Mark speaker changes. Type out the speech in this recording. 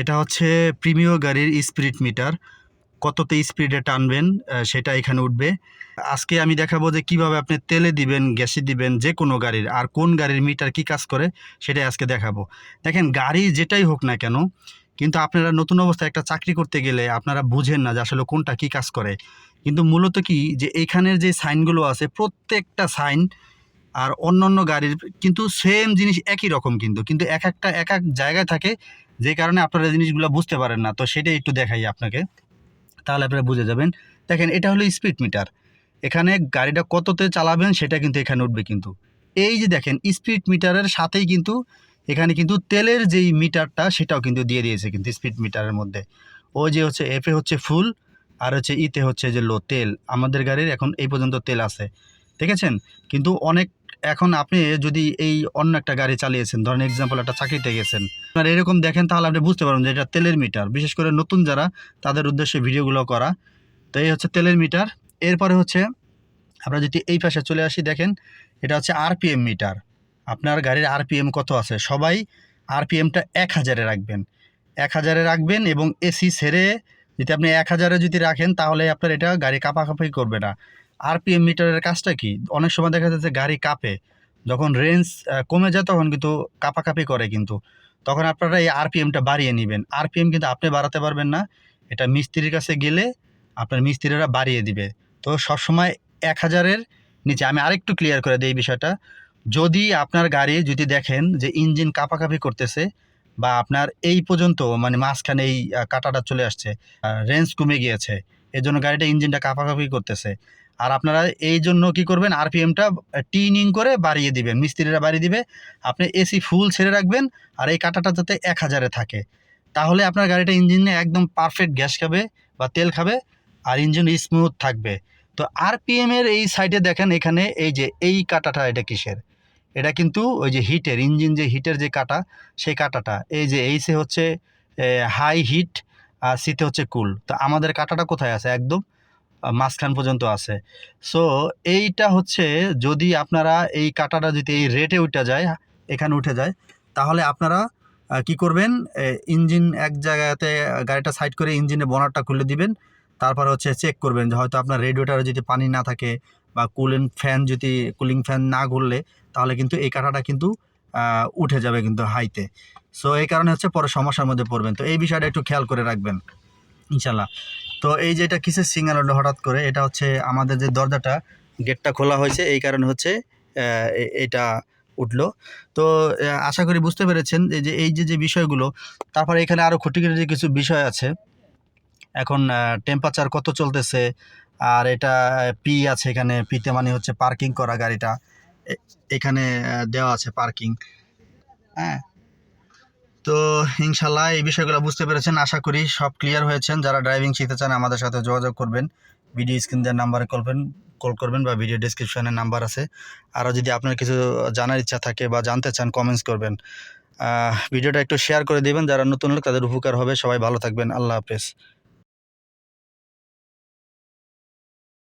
Speaker 1: এটা হচ্ছে প্রিমিয় গাড়ির স্পিরিট মিটার। কততে স্পিডে টানবেন সেটা এখানে উঠবে। আজকে আমি দেখাবো যে কীভাবে আপনি তেলে দিবেন, গ্যাসে দিবেন যে কোনো গাড়ির, আর কোন গাড়ির মিটার কি কাজ করে সেটাই আজকে দেখাবো। দেখেন, গাড়ি যেটাই হোক না কেন, কিন্তু আপনারা নতুন অবস্থায় একটা চাকরি করতে গেলে আপনারা বুঝেন না যে আসলে কোনটা কি কাজ করে। কিন্তু মূলত কি, যে এইখানের যে সাইনগুলো আছে, প্রত্যেকটা সাইন আর অন্য অন্য গাড়ির কিন্তু সেম জিনিস একই রকম কিন্তু কিন্তু এক একটা, এক এক জায়গায় থাকে যে কারণে আপনারা জিনিসগুলো বুঝতে পারেন না, তো সেটাই একটু দেখাই আপনাকে। তাহলে আপনারা বুঝে যাবেন। দেখেন, এটা হলো স্পিড মিটার এখানে গাড়িটা কততে চালাবেন সেটা কিন্তু এখানে উঠবে কিন্তু। এই যে দেখেন স্পিড মিটারের সাথেই কিন্তু এখানে কিন্তু তেলের যেই মিটারটা সেটাও কিন্তু দিয়ে দিয়েছে কিন্তু স্পিড মিটারের মধ্যে। ও যে হচ্ছে এফে হচ্ছে ফুল আর হচ্ছে ইতে হচ্ছে যে লো তেল। আমাদের গাড়ির এখন এই পর্যন্ত তেল আছে। দেখেছেন? কিন্তু অনেক এখন আপনি যদি এই অন্য একটা গাড়ি চালিয়েছেন, ধরেন এক্সাম্পল একটা চাকরিতে গেছেন, আপনার এরকম দেখেন তাহলে আপনি বুঝতে পারবেন যে এটা তেলের মিটার। বিশেষ করে নতুন যারা, তাদের উদ্দেশ্যে ভিডিওগুলো করা। তো এই হচ্ছে তেলের মিটার। এরপরে হচ্ছে, আমরা যদি এই পাশে চলে আসি, দেখেন এটা হচ্ছে আরপিএম মিটার। আপনার গাড়ির আরপিএম কত আছে? সবাই আরপিএমটা এক হাজারে রাখবেন। এক হাজারে রাখবেন এবং এসি সেরে যদি আপনি এক হাজারে যদি রাখেন, তাহলে আপনার এটা গাড়ি কাঁপাকাঁপি করবে না। আরপিএম মিটারের কাজটা কি? অনেক সময় দেখা যাচ্ছে গাড়ি কাঁপে, যখন রেঞ্জ কমে যায় তখন কিন্তু কাঁপাকাঁপি করে কিন্তু। তখন আপনারা এই আরপিএমটা বাড়িয়ে নেবেন। আরপিএম কিন্তু আপনি বাড়াতে পারবেন না। এটা মিস্ত্রির কাছে গেলে আপনার মিস্ত্রিরা বাড়িয়ে দিবে। তো সবসময় এক হাজারের নিচে, আমি আরেকটু ক্লিয়ার করে দিই এই বিষয়টা। যদি আপনার গাড়ি যদি দেখেন যে ইঞ্জিন কাঁপাকাঁপি করতেছে বা আপনার এই পর্যন্ত মানে মাঝখানে এই কাঁটাটা চলে আসছে রেঞ্জ কমে গিয়েছে এই জন্য গাড়িটা ইঞ্জিনটা কাঁপাকাঁপি করতেছে আর আপনারা এই জন্য কি করবেন আরপিএমটা টিনিং করে বাড়িয়ে দিবেন, মিস্ত্রিরা বাড়িয়ে দিবে। আপনি এসি ফুল ছেড়ে রাখবেন আর এই কাঁটাটা যাতে এক হাজারে থাকে। তাহলে আপনার গাড়িটা ইঞ্জিনে একদম পারফেক্ট গ্যাস খাবে বা তেল খাবে আর ইঞ্জিন স্মুথ থাকবে। তো আরপিএম এর এই সাইডে দেখেন, এখানে এই যে, এই কাঁটাটা এটা কিসের? এটা কিন্তু ওই যে হিটের ইঞ্জিন যে হিটের যে কাটা, সেই কাটাটা। এই যে এইসে হচ্ছে হাই হিট আর সিতে হচ্ছে কুল তো আমাদের কাটাটা কোথায় আছে একদম? মাঝখান পর্যন্ত আছে। সো এইটা হচ্ছে যদি আপনারা এই কাটাটা যদি এই রেটে উঠে যায়, এখানে উঠে যায়, তাহলে আপনারা কি করবেন? ইঞ্জিন এক জায়গাতে গাড়িটা সাইড করে ইঞ্জিনের বনারটা খুলে দিবেন। তারপর হচ্ছে চেক করবেন যে হয়তো আপনার রেডিওটারে যদি পানি না থাকে বা কুলিং ফ্যান যদি কুলিং ফ্যান না ঘুরলে, তাহলে কিন্তু এই কাঁটাটা কিন্তু উঠে যাবে কিন্তু হাইতে। সো এই কারণে হচ্ছে পরে সমস্যার মধ্যে পড়বেন। তো এই বিষয়টা একটু খেয়াল করে রাখবেন ইনশাল্লাহ তো এই যে এটা কিসের সিঙ্গাল হলো হঠাৎ করে? এটা হচ্ছে আমাদের যে দরজাটা, গেটটা খোলা হয়েছে, এই কারণে হচ্ছে এটা উঠল। তো আশা করি বুঝতে পেরেছেন যে এই যে যে বিষয়গুলো, তারপরে এখানে আরও খুঁটিখুটি কিছু বিষয় আছে। এখন টেম্পারেচার কত চলতেছে, আর এটা পি আছে এখানে পিতে মানে হচ্ছে পার্কিং করা গাড়িটা। এখানে দেওয়া আছে পার্কিং হ্যাঁ? তো ইনশাল্লাহ এই বিষয়গুলো বুঝতে পেরেছেন। আশা করি সব ক্লিয়ার হয়েছেন। যারা ড্রাইভিং শিখতে চান আমাদের সাথে যোগাযোগ করবেন। ভিডিও স্ক্রিন দেওয়ার নাম্বারে করবেন কল করবেন বা ভিডিও ডিসক্রিপশানের নাম্বার আছে। আরও যদি আপনার কিছু জানার ইচ্ছা থাকে বা জানতে চান কমেন্টস করবেন। ভিডিওটা একটু শেয়ার করে দেবেন। যারা নতুন লোক তাদের উপকার হবে। সবাই ভালো থাকবেন। আল্লাহ হাফেজ।